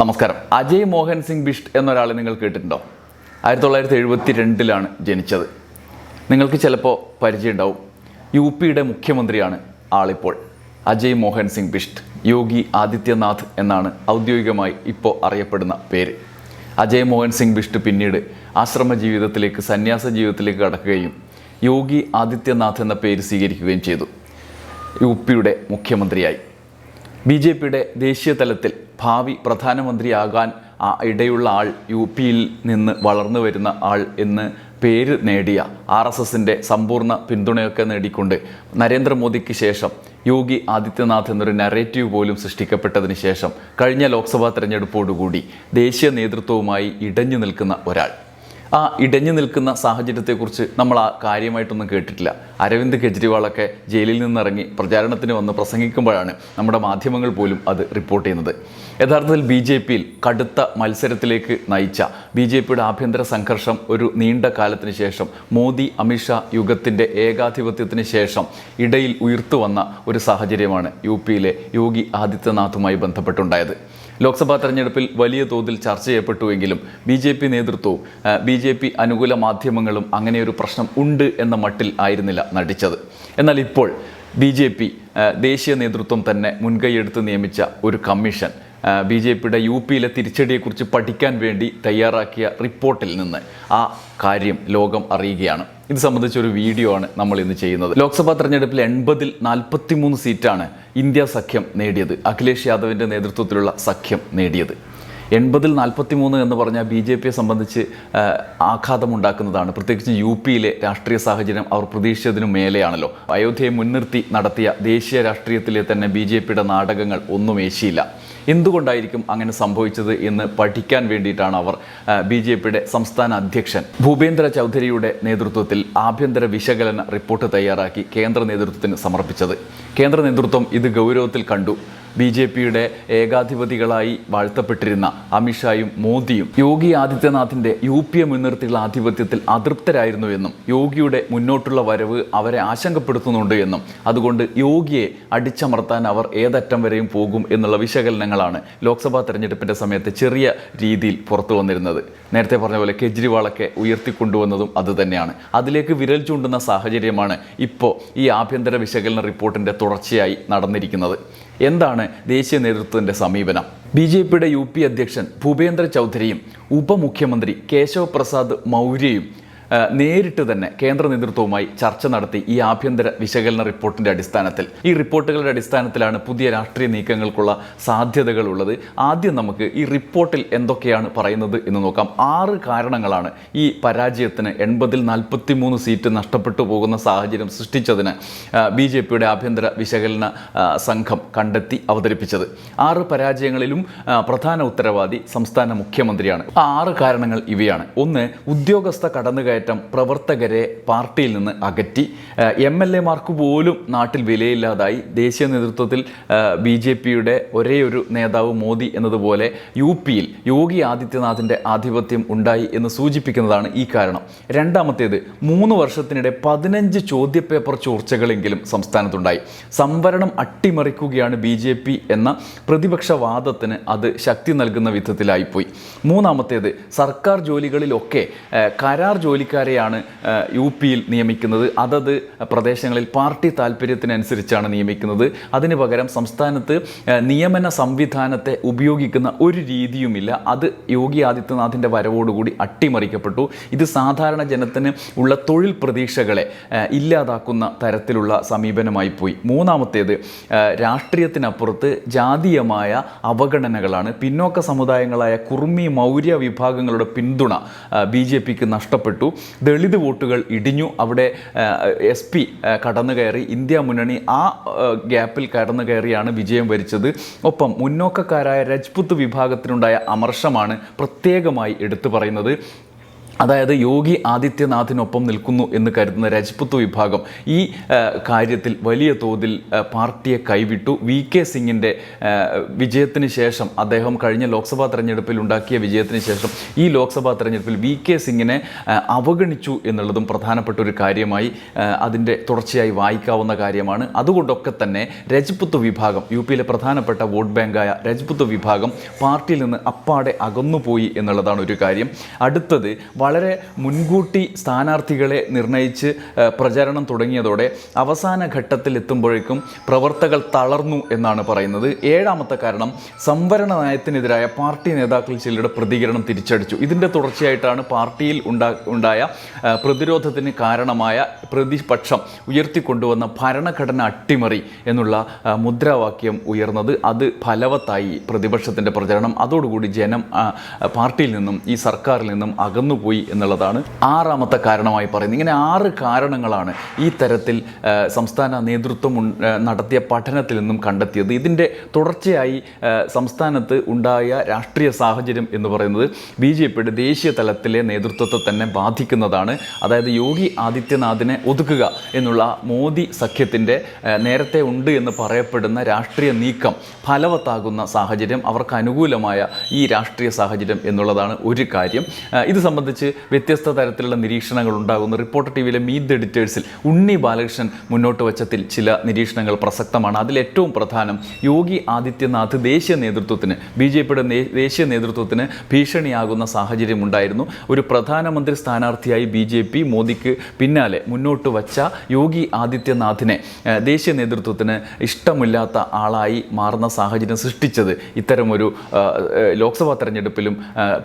നമസ്കാരം. അജയ് മോഹൻ സിംഗ് ബിഷ്ട് എന്നൊരാളെ നിങ്ങൾ കേട്ടിട്ടുണ്ടോ? ആയിരത്തി തൊള്ളായിരത്തി എഴുപത്തി രണ്ടിലാണ് ജനിച്ചത്. നിങ്ങൾക്ക് ചിലപ്പോൾ പരിചയമുണ്ടാവും. യു പിയുടെ മുഖ്യമന്ത്രിയാണ് ആളിപ്പോൾ. അജയ് മോഹൻ സിംഗ് ബിഷ്ട് യോഗി ആദിത്യനാഥ് എന്നാണ് ഔദ്യോഗികമായി ഇപ്പോൾ അറിയപ്പെടുന്ന പേര്. അജയ് മോഹൻ സിംഗ് ബിഷ്ട് പിന്നീട് ആശ്രമ ജീവിതത്തിലേക്ക് സന്യാസ ജീവിതത്തിലേക്ക് കടക്കുകയും യോഗി ആദിത്യനാഥ് എന്ന പേര് സ്വീകരിക്കുകയും ചെയ്തു. യു പിയുടെ മുഖ്യമന്ത്രിയായി. ബി ജെ പിയുടെ ദേശീയ തലത്തിൽ ഭാവി പ്രധാനമന്ത്രിയാകാൻ ഇടയുള്ള ആൾ യു പിയിൽ നിന്ന് വളർന്നു വരുന്ന ആൾ എന്ന് പേര് നേടിയ ആർ എസ് എസിന്റെ സമ്പൂർണ പിന്തുണയൊക്കെ നേടിക്കൊണ്ട് നരേന്ദ്രമോദിക്ക് ശേഷം യോഗി ആദിത്യനാഥ് എന്നൊരു നറേറ്റീവ് പോലും സൃഷ്ടിക്കപ്പെട്ടതിന് ശേഷം കഴിഞ്ഞ ലോക്സഭാ തെരഞ്ഞെടുപ്പോടുകൂടി ദേശീയ നേതൃത്വവുമായി ഇടഞ്ഞു നിൽക്കുന്ന ഒരാൾ. ആ ഇടഞ്ഞു നിൽക്കുന്ന സാഹചര്യത്തെക്കുറിച്ച് നമ്മൾ ആ കാര്യമായിട്ടൊന്നും കേട്ടിട്ടില്ല. അരവിന്ദ് കെജ്രിവാളൊക്കെ ജയിലിൽ നിന്നിറങ്ങി പ്രചാരണത്തിന് വന്ന് പ്രസംഗിക്കുമ്പോഴാണ് നമ്മുടെ മാധ്യമങ്ങൾ പോലും അത് റിപ്പോർട്ട് ചെയ്യുന്നത്. യഥാർത്ഥത്തിൽ ബി ജെ പിയിൽ കടുത്ത മത്സരത്തിലേക്ക് നയിച്ച ബി ജെ പിയുടെ ആഭ്യന്തര സംഘർഷം ഒരു നീണ്ട കാലത്തിന് ശേഷം മോദി അമിത്ഷാ യുഗത്തിന്റെ ഏകാധിപത്യത്തിന് ശേഷം ഇടയിൽ ഉയർത്തുവന്ന ഒരു സാഹചര്യമാണ് യു പിയിലെ യോഗി ആദിത്യനാഥുമായി ബന്ധപ്പെട്ടുണ്ടായത്. ലോക്സഭാ തെരഞ്ഞെടുപ്പിൽ വലിയ തോതിൽ ചർച്ച ചെയ്യപ്പെട്ടുവെങ്കിലും ബി ജെ പി നേതൃത്വവും ബി ജെ പി അനുകൂല മാധ്യമങ്ങളും അങ്ങനെയൊരു പ്രശ്നം ഉണ്ട് എന്ന മട്ടിൽ ആയിരുന്നില്ല നടിച്ചത്. എന്നാൽ ഇപ്പോൾ ബി ജെ പി ദേശീയ നേതൃത്വം തന്നെ മുൻകൈയെടുത്ത് നിയമിച്ച ഒരു കമ്മീഷൻ ബി ജെ പിയുടെ യു പിയിലെ തിരിച്ചടിയെക്കുറിച്ച് പഠിക്കാൻ വേണ്ടി തയ്യാറാക്കിയ റിപ്പോർട്ടിൽ നിന്ന് ആ കാര്യം ലോകം അറിയുകയാണ്. ഇത് സംബന്ധിച്ചൊരു വീഡിയോ ആണ് നമ്മൾ ഇന്ന് ചെയ്യുന്നത്. ലോക്സഭാ തെരഞ്ഞെടുപ്പിൽ എൺപതിൽ നാൽപ്പത്തിമൂന്ന് സീറ്റാണ് ഇന്ത്യ സഖ്യം നേടിയത്. അഖിലേഷ് യാദവിന്റെ നേതൃത്വത്തിലുള്ള സഖ്യം നേടിയത്. എൺപതിൽ നാൽപ്പത്തി മൂന്ന് എന്ന് പറഞ്ഞാൽ ബി ജെ പിയെ സംബന്ധിച്ച് ആഘാതമുണ്ടാക്കുന്നതാണ്. പ്രത്യേകിച്ച് യു പിയിലെ രാഷ്ട്രീയ സാഹചര്യം അവർ പ്രതീക്ഷിച്ചതിനു മേലെയാണല്ലോ. അയോധ്യയെ മുൻനിർത്തി നടത്തിയ ദേശീയ രാഷ്ട്രീയത്തിലെ തന്നെ ബി ജെ പിയുടെ നാടകങ്ങൾ ഒന്നും ഏശിയില്ല. എന്തുകൊണ്ടായിരിക്കും അങ്ങനെ സംഭവിച്ചത് എന്ന് പഠിക്കാൻ വേണ്ടിയിട്ടാണ് അവർ ബി ജെ പിയുടെ സംസ്ഥാന അധ്യക്ഷൻ ഭൂപേന്ദ്ര ചൗധരിയുടെ നേതൃത്വത്തിൽ ആഭ്യന്തര വിശകലന റിപ്പോർട്ട് തയ്യാറാക്കി കേന്ദ്ര നേതൃത്വത്തിന് സമർപ്പിച്ചത്. കേന്ദ്ര നേതൃത്വം ഇത് ഗൗരവത്തിൽ കണ്ടു. ബി ജെ പിയുടെ ഏകാധിപതികളായി വാഴ്ത്തപ്പെട്ടിരുന്ന അമിത്ഷായും മോദിയും. യോഗി ആദിത്യനാഥിന്റെ യു പി എ മുൻനിർത്തിയുള്ള ആധിപത്യത്തിൽ അതൃപ്തരായിരുന്നു എന്നും യോഗിയുടെ മുന്നോട്ടുള്ള വരവ് അവരെ ആശങ്കപ്പെടുത്തുന്നുണ്ട് എന്നും അതുകൊണ്ട് യോഗിയെ അടിച്ചമർത്താൻ അവർ ഏതറ്റം വരെയും പോകും എന്നുള്ള വിശകലനങ്ങളാണ് ലോക്സഭാ തെരഞ്ഞെടുപ്പിന്റെ സമയത്ത് ചെറിയ രീതിയിൽ പുറത്തു വന്നിരുന്നത്. നേരത്തെ പറഞ്ഞ പോലെ കെജ്രിവാളൊക്കെ ഉയർത്തിക്കൊണ്ടുവന്നതും അതുതന്നെയാണ് അതിലേക്ക് വിരൽ ചൂണ്ടുന്ന സാഹചര്യമാണ് ഇപ്പോൾ ഈ ആഭ്യന്തര വിശകലന റിപ്പോർട്ടിന്റെ തുടർച്ചയായി നടന്നിരിക്കുന്നത്. എന്താണ് ദേശീയ നേതൃത്വത്തിന്റെ സമീപനം? ബി ജെ പിയുടെ യു പി അധ്യക്ഷൻ ഭൂപേന്ദ്ര ചൗധരിയും ഉപമുഖ്യമന്ത്രി കേശവ് പ്രസാദ് മൗര്യയും നേരിട്ട് തന്നെ കേന്ദ്ര നേതൃത്വവുമായി ചർച്ച നടത്തി ഈ ആഭ്യന്തര വിശകലന റിപ്പോർട്ടിന്റെ അടിസ്ഥാനത്തിൽ. ഈ റിപ്പോർട്ടുകളുടെ അടിസ്ഥാനത്തിലാണ് പുതിയ രാഷ്ട്രീയ നീക്കങ്ങൾക്കുള്ള സാധ്യതകൾ ഉള്ളത് ആദ്യം നമുക്ക് ഈ റിപ്പോർട്ടിൽ എന്തൊക്കെയാണ് പറയുന്നത് എന്ന് നോക്കാം. ആറ് കാരണങ്ങളാണ് ഈ പരാജയത്തിന് എൺപതിൽ നാൽപ്പത്തി മൂന്ന് സീറ്റ് നഷ്ടപ്പെട്ടു പോകുന്ന സാഹചര്യം സൃഷ്ടിച്ചതിന് ബി ജെ പിയുടെ ആഭ്യന്തര വിശകലന സംഘം കണ്ടെത്തി അവതരിപ്പിച്ചത്. ആറ് പരാജയങ്ങളിലും പ്രധാന ഉത്തരവാദി സംസ്ഥാന മുഖ്യമന്ത്രിയാണ്. ആറ് കാരണങ്ങൾ ഇവയാണ്. ഒന്ന് ഉദ്യോഗസ്ഥ കടന്നുകയറ്റം പ്രവർത്തകരെ പാർട്ടിയിൽ നിന്ന് അകറ്റി. എം എൽ എമാർക്ക് പോലും നാട്ടിൽ വിലയില്ലാതായി. ദേശീയ നേതൃത്വത്തിൽ ബി ജെ പിയുടെ ഒരേ ഒരു നേതാവ് മോദി എന്നതുപോലെ യു പിയിൽ യോഗി ആദിത്യനാഥിന്റെ ആധിപത്യം ഉണ്ടായി എന്ന് സൂചിപ്പിക്കുന്നതാണ് ഈ കാരണം. രണ്ടാമത്തേത് മൂന്ന് വർഷത്തിനിടെ പതിനഞ്ച് ചോദ്യപേപ്പർ ചോർച്ചകളെങ്കിലും സംസ്ഥാനത്തുണ്ടായി. സംവരണം അട്ടിമറിക്കുകയാണ് ബി ജെ പി എന്ന പ്രതിപക്ഷവാദത്തിന് അത് ശക്തി നൽകുന്ന വിധത്തിലായിപ്പോയി. മൂന്നാമത്തേത് സർക്കാർ ജോലികളിലൊക്കെ കരാർ കരാർ ജോലിക്കാരെയാണ് യു പിയിൽ നിയമിക്കുന്നത്. അതത് പ്രദേശങ്ങളിൽ പാർട്ടി താല്പര്യത്തിനനുസരിച്ചാണ് നിയമിക്കുന്നത്. അതിന് പകരം സംസ്ഥാനത്ത് നിയമന സംവിധാനത്തെ ഉപയോഗിക്കുന്ന ഒരു രീതിയുമില്ല. അത് യോഗി ആദിത്യനാഥിന്റെ വരവോടുകൂടി അട്ടിമറിക്കപ്പെട്ടു. ഇത് സാധാരണ ജനത്തിന് ഉള്ള തൊഴിൽ പ്രതീക്ഷകളെ ഇല്ലാതാക്കുന്ന തരത്തിലുള്ള സമീപനമായി പോയി. മൂന്നാമത്തേത് രാഷ്ട്രീയത്തിനപ്പുറത്ത് ജാതീയമായ അവഗണനകളാണ്. പിന്നോക്ക സമുദായങ്ങളായ കുർമി മൗര്യ വിഭാഗങ്ങളുടെ പിന്തുണ ബി ജെ പിക്ക് നഷ്ടപ്പെട്ടു. ദളിത് വോട്ടുകൾ ഇടിഞ്ഞു. അവിടെ എസ് പി കടന്നു കയറി. ഇന്ത്യ മുന്നണി ആ ഗ്യാപ്പിൽ കടന്നു കയറിയാണ് വിജയം വരിച്ചത്. ഒപ്പം മുന്നോക്കക്കാരായ രജ്പുത്ത് വിഭാഗത്തിനുണ്ടായ അമർഷമാണ് പ്രത്യേകമായി എടുത്തു പറയുന്നത്. അതായത് യോഗി ആദിത്യനാഥിനൊപ്പം നിൽക്കുന്നു എന്ന് കരുതുന്ന രജ്പുത്ത് വിഭാഗം ഈ കാര്യത്തിൽ വലിയ തോതിൽ പാർട്ടിയെ കൈവിട്ടു. വി കെ സിംഗിന്റെ വിജയത്തിന് ശേഷം അദ്ദേഹം കഴിഞ്ഞ ലോക്സഭാ തെരഞ്ഞെടുപ്പിൽ ഉണ്ടാക്കിയ വിജയത്തിന് ശേഷം ഈ ലോക്സഭാ തെരഞ്ഞെടുപ്പിൽ വി കെ സിംഗിനെ അവഗണിച്ചു എന്നുള്ളതും പ്രധാനപ്പെട്ട ഒരു കാര്യമായി അതിന്റെ തുടർച്ചയായി വായിക്കാവുന്ന കാര്യമാണ്. അതുകൊണ്ടൊക്കെ തന്നെ രജ്പുത്ത് വിഭാഗം യു പിയിലെ പ്രധാനപ്പെട്ട വോട്ട് ബാങ്കായ രജ്പുത്ത് വിഭാഗം പാർട്ടിയിൽ നിന്ന് അപ്പാടെ അകന്നുപോയി എന്നുള്ളതാണ് ഒരു കാര്യം. അടുത്തത് വളരെ മുൻകൂട്ടി സ്ഥാനാർത്ഥികളെ നിർണയിച്ച് പ്രചരണം തുടങ്ങിയതോടെ അവസാന ഘട്ടത്തിൽ എത്തുമ്പോഴേക്കും പ്രവർത്തകൾ തളർന്നു എന്നാണ് പറയുന്നത്. ഏഴാമത്തെ കാരണം സംവരണ നയത്തിനെതിരായ പാർട്ടി നേതാക്കൾ ചിലരുടെ പ്രതികരണം തിരിച്ചടിച്ചു. ഇതിന്റെ തുടർച്ചയായിട്ടാണ് പാർട്ടിയിൽ ഉണ്ടാ ഉണ്ടായ പ്രതിരോധത്തിന് കാരണമായ പ്രതിപക്ഷം ഉയർത്തിക്കൊണ്ടുവന്ന ഭരണഘടന അട്ടിമറി എന്നുള്ള മുദ്രാവാക്യം ഉയർന്നത്. അത് ഫലവത്തായി പ്രതിപക്ഷത്തിന്റെ പ്രചരണം. അതോടുകൂടി ജനം പാർട്ടിയിൽ നിന്നും ഈ സർക്കാരിൽ നിന്നും അകന്നുപോയി. എന്നുള്ളതാണ് ആറാമത്തെ കാരണമായി പറയുന്നത്. ഇങ്ങനെ ആറ് കാരണങ്ങളാണ് ഈ തരത്തിൽ സംസ്ഥാന നേതൃത്വം നടത്തിയ പഠനത്തിൽ നിന്നും കണ്ടെത്തിയത്. ഇതിന്റെ തുടർച്ചയായി സംസ്ഥാനത്ത് ഉണ്ടായ രാഷ്ട്രീയ സാഹചര്യം എന്ന് പറയുന്നത് ബി ജെ പിയുടെ ദേശീയ തലത്തിലെ നേതൃത്വത്തെ തന്നെ ബാധിക്കുന്നതാണ്. അതായത് യോഗി ആദിത്യനാഥിനെ ഒതുക്കുക എന്നുള്ള മോദി സഖ്യത്തിന്റെ നേരത്തെ ഉണ്ട് എന്ന് പറയപ്പെടുന്ന രാഷ്ട്രീയ നീക്കം ഫലവത്താകുന്ന സാഹചര്യം അവർക്ക് അനുകൂലമായ ഈ രാഷ്ട്രീയ സാഹചര്യം എന്നുള്ളതാണ് ഒരു കാര്യം. ഇത് സംബന്ധിച്ച് വ്യത്യസ്ത തരത്തിലുള്ള നിരീക്ഷണങ്ങൾ ഉണ്ടാകുന്നു. റിപ്പോർട്ടർ ടി വിയിലെ മീറ്റ് എഡിറ്റേഴ്സിൽ ഉണ്ണി ബാലകൃഷ്ണൻ മുന്നോട്ട് വച്ചതിൽ ചില നിരീക്ഷണങ്ങൾ പ്രസക്തമാണ്. അതിൽ ഏറ്റവും പ്രധാനം യോഗി ആദിത്യനാഥ് ദേശീയ നേതൃത്വത്തിന് ബി ജെ പിയുടെ ദേശീയ നേതൃത്വത്തിന് ഭീഷണിയാകുന്ന സാഹചര്യം ഉണ്ടായിരുന്നു. ഒരു പ്രധാനമന്ത്രി സ്ഥാനാർത്ഥിയായി ബി ജെ പി മോദിക്ക് പിന്നാലെ മുന്നോട്ട് വച്ച യോഗി ആദിത്യനാഥിനെ ദേശീയ നേതൃത്വത്തിന് ഇഷ്ടമില്ലാത്ത ആളായി മാറുന്ന സാഹചര്യം സൃഷ്ടിച്ചത് ഇത്തരമൊരു ലോക്സഭാ തെരഞ്ഞെടുപ്പിലും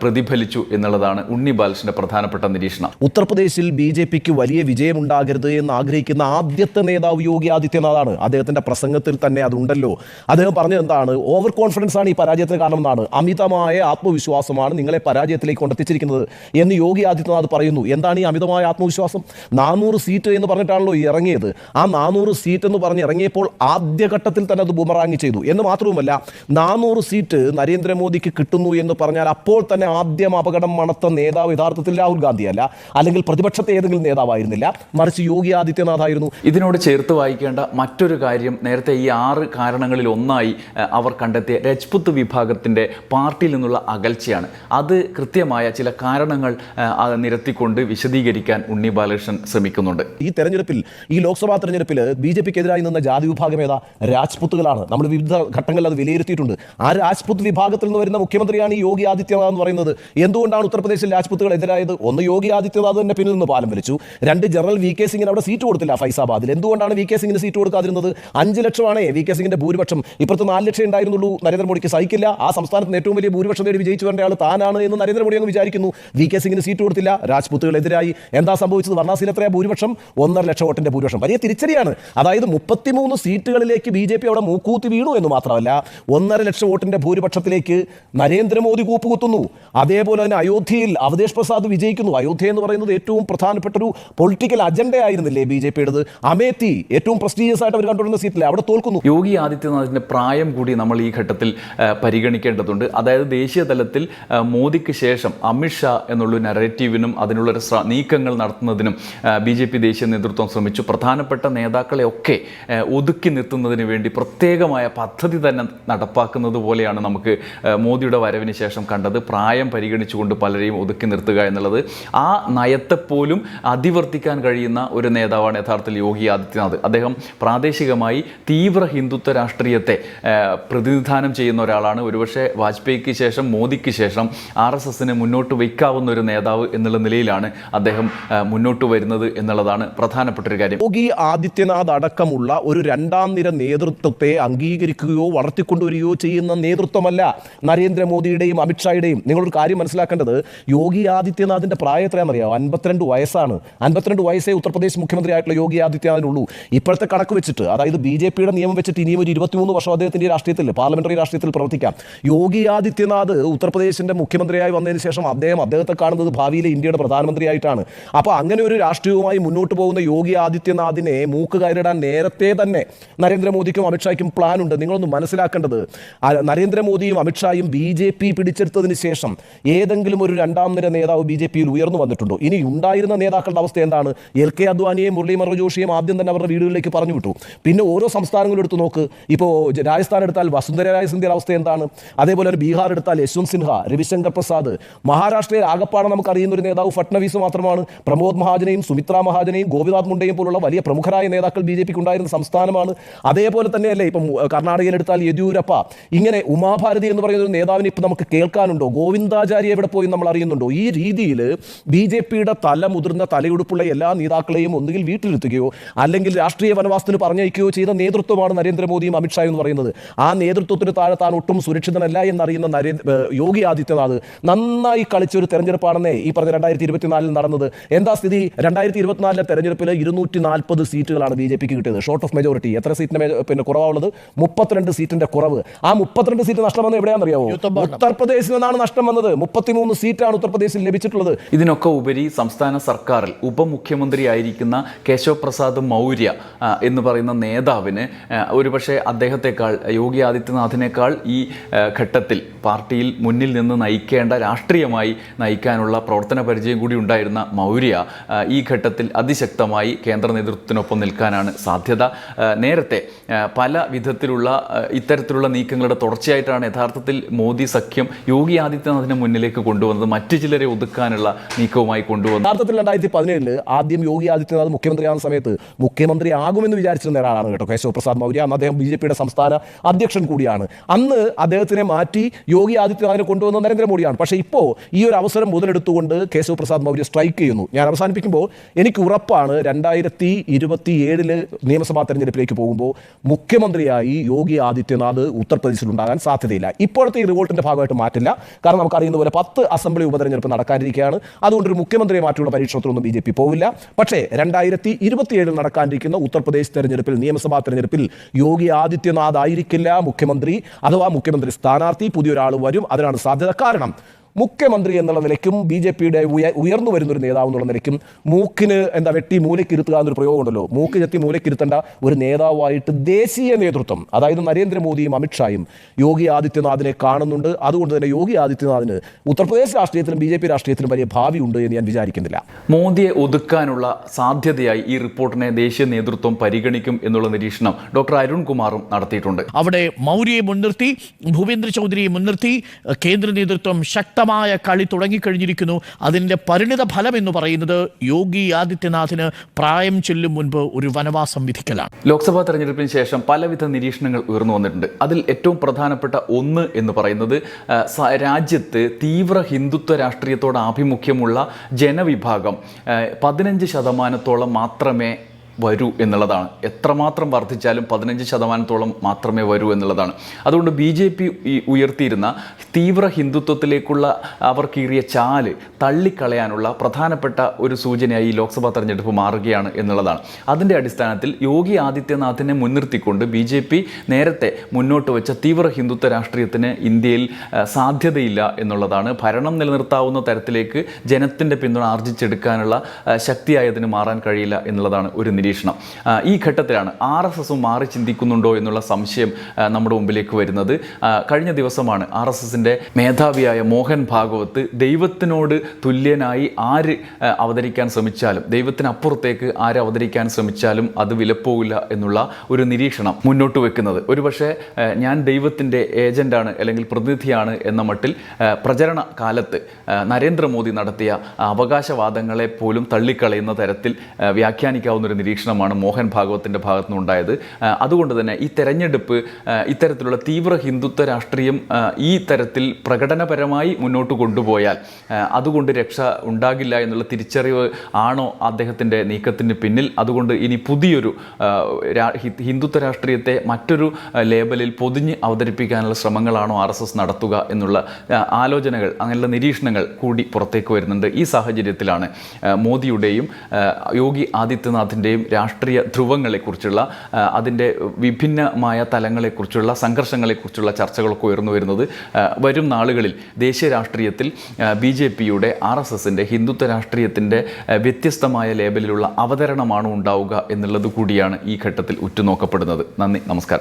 പ്രതിഫലിച്ചു എന്നുള്ളതാണ് ഉണ്ണി ബാലകൃഷ്ണന്റെ പ്രധാനപ്പെട്ട നിരീക്ഷണം. ഉത്തർപ്രദേശിൽ ബി ജെ പിക്ക് വലിയ വിജയമുണ്ടാകരുത് എന്ന് ആഗ്രഹിക്കുന്ന ആദ്യത്തെ നേതാവ് യോഗി ആദിത്യനാഥാണ്. അദ്ദേഹത്തിന്റെ പ്രസംഗത്തിൽ തന്നെ അതുണ്ടല്ലോ. അദ്ദേഹം പറഞ്ഞത് എന്താണ്? ഓവർ കോൺഫിഡൻസ് ആണ് ഈ പരാജയത്തിന് കാരണമെന്നാണ് അമിതമായ ആത്മവിശ്വാസമാണ് നിങ്ങളെ പരാജയത്തിലേക്ക് കൊണ്ടെത്തിച്ചിരിക്കുന്നത് എന്ന് യോഗി ആദിത്യനാഥ് പറയുന്നു. എന്താണ് ഈ അമിതമായ ആത്മവിശ്വാസം? നാനൂറ് സീറ്റ് എന്ന് പറഞ്ഞിട്ടാണല്ലോ ഇറങ്ങിയത്. ആ നാനൂറ് സീറ്റ് എന്ന് പറഞ്ഞ് ഇറങ്ങിയപ്പോൾ ആദ്യഘട്ടത്തിൽ തന്നെ അത് ബുമറാങ്ങി ചെയ്തു. എന്ന് മാത്രവുമല്ല നാനൂറ് സീറ്റ് നരേന്ദ്രമോദിക്ക് കിട്ടുന്നു എന്ന് പറഞ്ഞാൽ അപ്പോൾ തന്നെ ആദ്യം അപകടം മണത്ത നേതാവ് യഥാർത്ഥത്തിൽ രാഹുൽ ഗാന്ധിയല്ല അല്ലെങ്കിൽ പ്രതിപക്ഷത്തെ ഏതെങ്കിലും നേതാവായിരുന്നില്ല മറിച്ച് യോഗി ആദിത്യനാഥ് ആയിരുന്നു ഇതിനോട് ചേർത്ത് വായിക്കേണ്ട മറ്റൊരു കാര്യം നേരത്തെ ഈ ആറ് കാരണങ്ങളിൽ ഒന്നായി അവർ കണ്ടെത്തിയ രജ്പുത്ത് വിഭാഗത്തിന്റെ പാർട്ടിയിൽ നിന്നുള്ള അകൽച്ചയാണ്. അത് കൃത്യമായ ചില കാരണങ്ങൾ നിരത്തിക്കൊണ്ട് വിശദീകരിക്കാൻ ഉണ്ണി ബാലകൃഷ്ണൻ ശ്രമിക്കുന്നുണ്ട്. ഈ തെരഞ്ഞെടുപ്പിൽ ഈ ലോക്സഭാ തെരഞ്ഞെടുപ്പിൽ ബി ജെ പിക്ക് എതിരായി നിന്ന ജാതി വിഭാഗം ഏതാ? രാജ്പുത്തുകളാണ്. നമ്മൾ വിവിധ ഘട്ടങ്ങളിൽ അത് വിലയിരുത്തിയിട്ടുണ്ട്. ആ രാജ്പുത്ത് വിഭാഗത്തിൽ നിന്ന് വരുന്ന മുഖ്യമന്ത്രിയാണ് ഈ യോഗി ആദിത്യനാഥ് എന്ന് പറയുന്നത്. എന്തുകൊണ്ടാണ് ഉത്തർപ്രദേശിൽ രാജ്പുത്തുകൾ എതിരായത് ഒന്ന് യോഗി ആദിത്യനാഥ് തന്നെ പിന്നിൽ നിന്ന് പാലം വലിച്ചു. രണ്ട് ജനറൽ വി കെ സിംഗിന് അവിടെ സീറ്റ് കൊടുത്തില്ല ഫൈസാബാദിൽ. എന്തുകൊണ്ടാണ് വി കെ സിംഗിന് സീറ്റ് കൊടുക്കാതിരുന്നത്? അഞ്ച് ലക്ഷമാണ് വി കെ സിംഗിന്റെ ഭൂരിപക്ഷം. ഇപ്പുറത്ത് നാല് ലക്ഷം ഉണ്ടായിരുന്നുള്ളൂ. നരേന്ദ്രമോദിക്ക് സഹിക്കില്ല. ആ സംസ്ഥാനത്തിന് ഏറ്റവും വലിയ ഭൂരിപക്ഷം നേടി വിജയിച്ചു വരേണ്ട ആൾ താനാണ് എന്ന് നരേന്ദ്രമോദി അങ്ങ് വിചാരിക്കുന്നു. വി കെ സിംഗിന് സീറ്റ് കൊടുത്തില്ല. രാജ്പുത്തുകളെതിരായി എന്താ സംഭവിച്ചത്? വർണാസിൽ ഭൂരിപക്ഷം? ഒന്നര ലക്ഷം വോട്ടിന്റെ ഭൂരിപക്ഷം. വലിയ തിരിച്ചടിയാണ്. അതായത് മുപ്പത്തിമൂന്ന് സീറ്റുകളിലേക്ക് ബി ജെ പി അവിടെ മൂക്കൂത്തി വീണു എന്ന് മാത്രമല്ല ഒന്നര ലക്ഷം വോട്ടിന്റെ ഭൂരിപക്ഷത്തിലേക്ക് നരേന്ദ്രമോദി കൂപ്പുകുത്തുന്നു. അതേപോലെ തന്നെ അയോധ്യയിൽ അവതേഷ് വിജയിക്കുന്നു. അയോധ്യ എന്ന് പറയുന്നത് ഏറ്റവും പ്രധാനപ്പെട്ട ഒരു പൊളിറ്റിക്കൽ അജണ്ട ആയിരുന്നില്ലേ ബി ജെ പിയുടേത്? അമേത്തി ഏറ്റവും പ്രസ്റ്റീജിയസ് ആയിട്ട് അവർ കണ്ടുവരുന്ന സീറ്റിലെ അവിടെ തോൽക്കുന്നു. യോഗി ആദിത്യനാഥിന്റെ പ്രായം കൂടി നമ്മൾ ഈ ഘട്ടത്തിൽ പരിഗണിക്കേണ്ടതുണ്ട്. അതായത് ദേശീയ തലത്തിൽ മോദിക്ക് ശേഷം അമിത്ഷാ എന്നുള്ള നരേറ്റീവിനും അതിനുള്ള ഒരു നീക്കങ്ങൾ നടത്തുന്നതിനും ബി ജെ പി ദേശീയ നേതൃത്വം ശ്രമിച്ചു. പ്രധാനപ്പെട്ട നേതാക്കളെ ഒക്കെ ഒതുക്കി നിർത്തുന്നതിന് വേണ്ടി പ്രത്യേകമായ പദ്ധതി തന്നെ നടപ്പാക്കുന്നത് പോലെയാണ് നമുക്ക് മോദിയുടെ വരവിന് ശേഷം കണ്ടത്. പ്രായം പരിഗണിച്ചുകൊണ്ട് പലരെയും ഒതുക്കി നിർത്തുക എന്നുള്ളത് ആ നയത്തെ പോലും അതിവർത്തിക്കാൻ കഴിയുന്ന ഒരു നേതാവാണ് യഥാർത്ഥത്തിൽ യോഗി ആദിത്യനാഥ്. അദ്ദേഹം പ്രാദേശികമായി തീവ്ര ഹിന്ദുത്വ രാഷ്ട്രീയത്തെ പ്രതിനിധാനം ചെയ്യുന്ന ഒരാളാണ്. ഒരുപക്ഷെ വാജ്പേയിക്ക് ശേഷം മോദിക്ക് ശേഷം ആർ എസ് എസിന് മുന്നോട്ട് വയ്ക്കാവുന്ന ഒരു നേതാവ് എന്നുള്ള നിലയിലാണ് അദ്ദേഹം മുന്നോട്ട് വരുന്നത് എന്നുള്ളതാണ് പ്രധാനപ്പെട്ട ഒരു കാര്യം. യോഗി ആദിത്യനാഥ് അടക്കമുള്ള ഒരു രണ്ടാം നിര നേതൃത്വത്തെ അംഗീകരിക്കുകയോ വളർത്തിക്കൊണ്ടുവരികയോ ചെയ്യുന്ന നേതൃത്വമല്ല നരേന്ദ്രമോദിയുടെയും അമിത്ഷായുടെയും. നിങ്ങളൊരു കാര്യം മനസ്സിലാക്കേണ്ടത് യോഗി ആദിത്യനാഥിന്റെ പ്രായം എത്രയാണെന്നറിയാമോ അൻപത്തിരണ്ട് വയസ്സാണ്. അൻപത്തിരണ്ട് വയസ്സേ ഉത്തർപ്രദേശ് മുഖ്യമന്ത്രിയായിട്ടുള്ള യോഗി ആദിത്യനാഥിനുള്ളൂ ഇപ്പോഴത്തെ കണക്ക് വെച്ചിട്ട് അതായത് ബി ജെ പിയുടെ നിയമം വെച്ചിട്ട് ഇനിയും ഒരു ഇരുപത്തിമൂന്ന് വർഷം അദ്ദേഹത്തിന്റെ രാഷ്ട്രീയത്തിൽ പാർലമെന്ററി രാഷ്ട്രീയത്തിൽ പ്രവർത്തിക്കാം. യോഗി ആദിത്യനാഥ് ഉത്തർപ്രദേശിന്റെ മുഖ്യമന്ത്രിയായി വന്നതിന് ശേഷം അദ്ദേഹം അദ്ദേഹത്തെ കാണുന്നത് ഭാവിയിലെ ഇന്ത്യയുടെ പ്രധാനമന്ത്രിയായിട്ടാണ്. അപ്പോൾ അങ്ങനെ ഒരു രാഷ്ട്രീയവുമായി മുന്നോട്ട് പോകുന്ന യോഗി ആദിത്യനാഥിനെ മൂക്ക് കയറിടാൻ നേരത്തെ തന്നെ നരേന്ദ്രമോദിക്കും അമിത്ഷായ്ക്കും പ്ലാൻ ഉണ്ട് നിങ്ങളൊന്ന് മനസ്സിലാക്കേണ്ടത് നരേന്ദ്രമോദിയും അമിത്ഷായും ബി ജെ പി പിടിച്ചെടുത്തതിന് ശേഷം ഏതെങ്കിലും ഒരു രണ്ടാം നിര നേതാവ് നേതാവ് ബി ജെ പിയിൽ ഉയർന്നു വന്നിട്ടുണ്ടോ? ഇനി ഉണ്ടായിരുന്ന നേതാക്കളുടെ അവസ്ഥ എന്താണ്? എൽ കെ അദ്വാനിയെയും മുരളി മനോഹർ ജോഷിയെയും ആദ്യം തന്നെ അവരുടെ വീടുകളിലേക്ക് പറഞ്ഞു വിട്ടു. പിന്നെ ഓരോ സംസ്ഥാനങ്ങളും എടുത്ത് നോക്ക്. ഇപ്പോൾ രാജസ്ഥാൻ എടുത്താൽ വസുന്ധര രായ സിന്ധ്യയുടെ അവസ്ഥ എന്താണ്? അതേപോലെ തന്നെ ബീഹാർ എടുത്താൽ യശ്വന്ത് സിൻഹ രവിശങ്കർ പ്രസാദ്. മഹാരാഷ്ട്രയിൽ ആകപ്പാടെ നമുക്ക് അറിയുന്ന ഒരു നേതാവ് ഫട്നവീസ് മാത്രമാണ്. പ്രമോദ് മഹാജനെയും സുമിത്ര മഹാജനെയും ഗോപിനാഥ് മുണ്ടയും പോലുള്ള വലിയ പ്രമുഖരായ നേതാക്കൾ ബി ജെ പിക്ക് ഉണ്ടായിരുന്ന സംസ്ഥാനമാണ്. അതേപോലെ തന്നെയല്ലേ ഇപ്പം കർണാടകയിൽ എടുത്താൽ യെദ്യൂരപ്പ. ഇങ്ങനെ ഉമാഭാരതി എന്ന് പറയുന്ന ഒരു നേതാവിനെ ഇപ്പം നമുക്ക് കേൾക്കാനുണ്ടോ? ഗോവിന്ദാചാര്യ എവിടെ പോയി നമ്മൾ അറിയുന്നുണ്ടോ? ഈ രീതിയിൽ ബി ജെ പിയുടെ തല മുതിർന്ന തലയുടുപ്പുള്ള എല്ലാ നേതാക്കളെയും ഒന്നുകിൽ വീട്ടിലെത്തുകയോ അല്ലെങ്കിൽ രാഷ്ട്രീയ വനവാസത്തിന് പറഞ്ഞയക്കുകയോ ചെയ്ത നേതൃത്വമാണ് നരേന്ദ്രമോദിയും അമിത്ഷാ എന്ന് പറയുന്നത്. ആ നേതൃത്വത്തിന് താഴെ താൻ ഒട്ടും സുരക്ഷിതനല്ല എന്നറിയുന്ന നരേന്ദ്ര യോഗി ആദിത്യനാഥ് നന്നായി കളിച്ച ഒരു തെരഞ്ഞെടുപ്പാണെന്നേ ഈ പറഞ്ഞ രണ്ടായിരത്തി ഇരുപത്തിനാലിൽ നടന്നത്. എന്താ സ്ഥിതി? രണ്ടായിരത്തി ഇരുപത്തിനാലിലെ തെരഞ്ഞെടുപ്പിൽ ഇരുന്നൂറ്റി നാൽപ്പത് സീറ്റുകളാണ് ബി ജെ പിക്ക് കിട്ടിയത്. ഷോർട്ട് ഓഫ് മെജോറിറ്റി എത്ര സീറ്റിന് പിന്നെ കുറവുള്ളത് മുപ്പത്തിരണ്ട് സീറ്റിന്റെ കുറവ്. ആ മുപ്പത്തിരണ്ട് സീറ്റ് നഷ്ടം വന്നത് എവിടെയാണെന്നറിയാമോ ഉത്തർപ്രദേശിൽ നിന്നാണ് നഷ്ടം വന്നത്. മുപ്പത്തിമൂന്ന് സീറ്റാണ് ഉത്തർപ്രദേശിൽ ലഭിച്ചിട്ടുള്ളത് ഇതിനൊക്കെ ഉപരി സംസ്ഥാന സർക്കാരിൽ ഉപമുഖ്യമന്ത്രിയായിരിക്കുന്ന കേശവ് പ്രസാദ് മൗര്യ എന്ന് പറയുന്ന നേതാവിന് ഒരുപക്ഷെ അദ്ദേഹത്തെക്കാൾ യോഗി ആദിത്യനാഥിനേക്കാൾ ഈ ഘട്ടത്തിൽ പാർട്ടിയിൽ മുന്നിൽ നിന്ന് നയിക്കേണ്ട രാഷ്ട്രീയമായി നയിക്കാനുള്ള പ്രവർത്തന പരിചയം കൂടി ഉണ്ടായിരുന്ന മൗര്യ ഈ ഘട്ടത്തിൽ അതിശക്തമായി കേന്ദ്ര നേതൃത്വത്തിനൊപ്പം നിൽക്കാനാണ് സാധ്യത. നേരത്തെ പല വിധത്തിലുള്ള ഇത്തരത്തിലുള്ള നീക്കങ്ങളുടെ തുടർച്ചയായിട്ടാണ് യഥാർത്ഥത്തിൽ മോദി സഖ്യം യോഗി ആദിത്യനാഥിനെ മുന്നിലേക്ക് കൊണ്ടുവന്നത്. മറ്റു ചിലരെ ഒതുക്കാനുള്ള നീക്കവുമായി കൊണ്ടുവന്നു. യഥാർത്ഥത്തിൽ രണ്ടായിരത്തി പതിനേഴിൽ ആദ്യം യോഗി ആദിത്യനാഥ് മുഖ്യമന്ത്രിയാകുന്ന സമയത്ത് മുഖ്യമന്ത്രി ആകുമെന്ന് വിചാരിച്ചിരുന്ന ഒരാളാണ് കേട്ടോ കേശവ പ്രസാദ് മൗര്യ. അന്ന് അദ്ദേഹം ബി ജെ പിയുടെ സംസ്ഥാന അധ്യക്ഷൻ കൂടിയാണ്. അന്ന് അദ്ദേഹത്തിനെ മാറ്റി യോഗി ആദിത്യനാഥിനെ കൊണ്ടുവന്ന നരേന്ദ്രമോദിയാണ്. പക്ഷേ ഇപ്പോൾ ഈ ഒരു അവസരം മുതലെടുത്തുകൊണ്ട് കേശവ പ്രസാദ് മൗര്യ സ്ട്രൈക്ക് ചെയ്യുന്നു. ഞാൻ അവസാനിപ്പിക്കുമ്പോൾ എനിക്ക് ഉറപ്പാണ് രണ്ടായിരത്തി ഇരുപത്തി ഏഴിൽ നിയമസഭാ തെരഞ്ഞെടുപ്പിലേക്ക് പോകുമ്പോൾ മുഖ്യമന്ത്രിയായി യോഗി ആദിത്യനാഥ് ഉത്തർപ്രദേശിൽ ഉണ്ടാകാൻ സാധ്യതയില്ല. ഇപ്പോഴത്തെ ഈ റിവോൾട്ടിന്റെ ഭാഗമായിട്ട് മാറ്റില്ല. കാരണം നമുക്കറിയുന്ന പോലെ പത്ത് അസംബ്ലി ഉപതെരഞ്ഞെടുപ്പ് നടക്കാനിരിക്കുകയാണ്. അതുകൊണ്ടൊരു മുഖ്യമന്ത്രിയെ മാറ്റിയുള്ള പരീക്ഷണത്തിലൊന്നും ബി ജെ പി പോവില്ല. പക്ഷേ രണ്ടായിരത്തി ഇരുപത്തിയേഴിൽ നടക്കാനിരിക്കുന്ന ഉത്തർപ്രദേശ് തെരഞ്ഞെടുപ്പിൽ നിയമസഭാ തെരഞ്ഞെടുപ്പിൽ യോഗി ആദിത്യനാഥ് ആയിരിക്കില്ല മുഖ്യമന്ത്രി. അഥവാ മുഖ്യമന്ത്രി സ്ഥാനാർത്ഥി പുതിയൊരാൾ വരും. അതിനാണ് സാധ്യത. കാരണം മുഖ്യമന്ത്രി എന്നുള്ള നിലയ്ക്കും ബി ജെ പിയുടെ ഉയർന്നു വരുന്നൊരു നേതാവ് എന്നുള്ള നിലയ്ക്കും മൂക്കിന് എന്താ വെട്ടി മൂലക്കിരുത്തുക എന്നൊരു പ്രയോഗമുണ്ടല്ലോ. മൂക്ക് ചെത്തി മൂലക്കിരുത്തേണ്ട ഒരു നേതാവായിട്ട് ദേശീയ നേതൃത്വം അതായത് നരേന്ദ്രമോദിയും അമിത്ഷായും യോഗി ആദിത്യനാഥിനെ കാണുന്നുണ്ട്. അതുകൊണ്ട് തന്നെ യോഗി ആദിത്യനാഥിന് ഉത്തർപ്രദേശ് രാഷ്ട്രീയത്തിലും ബി ജെ പി രാഷ്ട്രീയത്തിലും വലിയ ഭാവിയുണ്ട് എന്ന് ഞാൻ വിചാരിക്കുന്നില്ല. മോദിയെ ഒതുക്കാനുള്ള സാധ്യതയായി ഈ റിപ്പോർട്ടിനെ ദേശീയ നേതൃത്വം പരിഗണിക്കും എന്നുള്ള നിരീക്ഷണം ഡോക്ടർ അരുൺകുമാറും നടത്തിയിട്ടുണ്ട്. അവിടെ മൗര്യയെ മുൻനിർത്തി ഭൂപേന്ദ്ര ചൗധരിയെ മുൻനിർത്തി കേന്ദ്ര നേതൃത്വം ശക്തമായ കളി തുടങ്ങിക്കഴിഞ്ഞിരിക്കുന്നു. അതിന്റെ പരിണിത ഫലം എന്ന് പറയുന്നത് യോഗി ആദിത്യനാഥിന് പ്രായം ചെല്ലും മുൻപ് ഒരു വനവാസം വിധിക്കലാണ്. ലോക്സഭാ തെരഞ്ഞെടുപ്പിന് ശേഷം പലവിധ നിരീക്ഷണങ്ങൾ ഉയർന്നു വന്നിട്ടുണ്ട്. അതിൽ ഏറ്റവും പ്രധാനപ്പെട്ട ഒന്ന് എന്ന് പറയുന്നത് രാജ്യത്ത് തീവ്ര ഹിന്ദുത്വ രാഷ്ട്രീയത്തോട് ആഭിമുഖ്യമുള്ള ജനവിഭാഗം പതിനഞ്ച് ശതമാനത്തോളം മാത്രമേ വരൂ എന്നുള്ളതാണ്. എത്രമാത്രം വർദ്ധിച്ചാലും പതിനഞ്ച് ശതമാനത്തോളം മാത്രമേ വരൂ എന്നുള്ളതാണ്. അതുകൊണ്ട് ബി ജെ പി ഉയർത്തിയിരുന്ന തീവ്ര ഹിന്ദുത്വത്തിലേക്കുള്ള അവർ കീറിയ ചാൽ തള്ളിക്കളയാനുള്ള പ്രധാനപ്പെട്ട ഒരു സൂചനയായി ഈ ലോക്സഭാ തെരഞ്ഞെടുപ്പ് മാറുകയാണ് എന്നുള്ളതാണ്. അതിന്റെ അടിസ്ഥാനത്തിൽ യോഗി ആദിത്യനാഥിനെ മുൻനിർത്തിക്കൊണ്ട് ബി ജെ പി നേരത്തെ മുന്നോട്ട് വെച്ച തീവ്ര ഹിന്ദുത്വ രാഷ്ട്രീയത്തിന് ഇന്ത്യയിൽ സാധ്യതയില്ല എന്നുള്ളതാണ്. ഭരണം നിലനിർത്താവുന്ന തരത്തിലേക്ക് ജനത്തിന്റെ പിന്തുണ ആർജിച്ചെടുക്കാനുള്ള ശക്തിയായതിന് മാറാൻ കഴിയില്ല എന്നുള്ളതാണ് ഒരു നിരീക്ഷണം. ഈ ഘട്ടത്തിലാണ് ആർ എസ് എസും മാറി ചിന്തിക്കുന്നുണ്ടോ എന്നുള്ള സംശയം നമ്മുടെ മുമ്പിലേക്ക് വരുന്നത്. കഴിഞ്ഞ ദിവസമാണ് ആർ എസ് എസിന്റെ മേധാവിയായ മോഹൻ ഭാഗവത്ത് ദൈവത്തിനോട് തുല്യനായി ആര് അവതരിക്കാൻ ശ്രമിച്ചാലും ദൈവത്തിനപ്പുറത്തേക്ക് ആര് അവതരിക്കാൻ ശ്രമിച്ചാലും അത് വിലപ്പോവില്ല എന്നുള്ള ഒരു നിരീക്ഷണം മുന്നോട്ട് വെക്കുന്നത്. ഒരുപക്ഷെ ഞാൻ ദൈവത്തിന്റെ ഏജന്റാണ് അല്ലെങ്കിൽ പ്രതിനിധിയാണ് എന്ന മട്ടിൽ പ്രചരണ കാലത്ത് നരേന്ദ്രമോദി നടത്തിയ അവകാശവാദങ്ങളെ പോലും തള്ളിക്കളയുന്ന തരത്തിൽ വ്യാഖ്യാനിക്കാവുന്ന ഒരു നിരീക്ഷണമാണ് മോഹൻ ഭാഗവത്തിന്റെ ഭാഗത്തു നിന്നുണ്ടായത് അതുകൊണ്ട് തന്നെ ഈ തെരഞ്ഞെടുപ്പ് ഇത്തരത്തിലുള്ള തീവ്ര ഹിന്ദുത്വ രാഷ്ട്രീയം ഈ തരത്തിൽ പ്രകടനപരമായി മുന്നോട്ട് കൊണ്ടുപോയാൽ അതുകൊണ്ട് രക്ഷ ഉണ്ടാകില്ല എന്നുള്ള തിരിച്ചറിവ് ആണോ അദ്ദേഹത്തിന്റെ നീക്കത്തിന് പിന്നിൽ? അതുകൊണ്ട് ഇനി പുതിയൊരു ഹിന്ദുത്വ രാഷ്ട്രീയത്തെ മറ്റൊരു ലേബലിൽ പൊതിഞ്ഞ് അവതരിപ്പിക്കാനുള്ള ശ്രമങ്ങളാണോ ആർ എസ് എസ് നടത്തുക എന്നുള്ള ആലോചനകൾ അങ്ങനെയുള്ള നിരീക്ഷണങ്ങൾ കൂടി പുറത്തേക്ക് വരുന്നുണ്ട്. ഈ സാഹചര്യത്തിലാണ് മോദിയുടെയും യോഗി ആദിത്യനാഥിന്റെയും രാഷ്ട്രീയ ധ്രുവങ്ങളെക്കുറിച്ചുള്ള അതിന്റെ വിഭിന്നമായ തലങ്ങളെക്കുറിച്ചുള്ള സംഘർഷങ്ങളെക്കുറിച്ചുള്ള ചർച്ചകളൊക്കെ ഉയർന്നു വരുന്നത് വരും നാളുകളിൽ ദേശീയ രാഷ്ട്രീയത്തിൽ ബി ജെ പിയുടെ ആർ എസ് എസിന്റെ ഹിന്ദുത്വ രാഷ്ട്രീയത്തിന്റെ വ്യത്യസ്തമായ ലേബലിലുള്ള അവതരണമാണ് ഉണ്ടാവുക എന്നുള്ളത് കൂടിയാണ് ഈ ഘട്ടത്തിൽ ഉറ്റുനോക്കപ്പെടുന്നത്. നന്ദി നമസ്കാരം.